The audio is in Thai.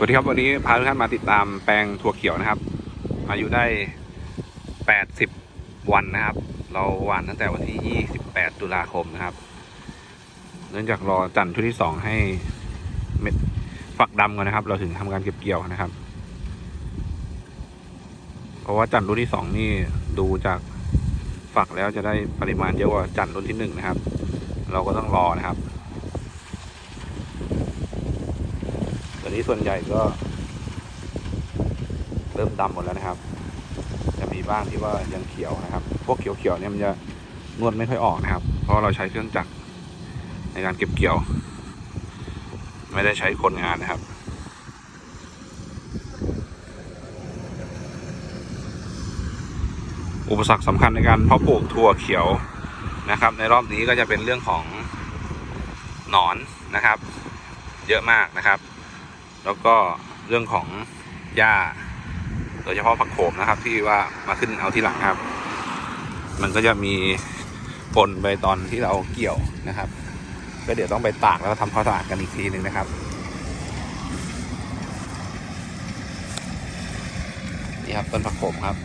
สวัสดีครับวันนี้พาทุกท่านมาติดตามแปลงถั่วเขียวนะครับ อายุได้ 80 วันนะครับ เราหว่านตั้งแต่วันที่ 28 ตุลาคมนะครับ เนื่องจากรอจันทร์ชุดที่ 2 ให้เม็ดฝักดำก่อนนะครับ เราถึงทำการเก็บเกี่ยวนะครับ เพราะว่าจันทร์รุ่นที่ 2 นี่ดูจากฝักแล้วจะได้ปริมาณเยอะกว่าจันทร์รุ่นที่ 1 นะครับ เราก็ต้องรอนะครับ ต อนนี้ส่วนใหญ่ก็เริ่มดำหมดแล้วนะครับ จะมีบ้างที่ว่ายังเขียวนะครับ พวกเขียวๆเนี่ยมันจะนวดไม่ค่อยออกนะครับ เพราะเราใช้เครื่องจักรในการเก็บเกี่ยว ไม่ได้ใช้คนงานนะครับอุปสรรคสำคัญในการเพาะปลูกถั่วเขียวนะครับ ในรอบนี้ก็จะเป็นเรื่องของหนอนนะครับ เยอะมากนะครับ แล้วก็เรื่องของหญ้าโดยเฉพาะผักโขมนะครับ ที่ว่ามาขึ้นเอาที่หลังครับ มันก็จะมีปนไปตอนที่เราเกี่ยวนะครับ ก็เดี๋ยวต้องไปตากแล้วทำความสะอาดกันอีกทีหนึ่งนะครับนี่ครับต้นผักโขมครับ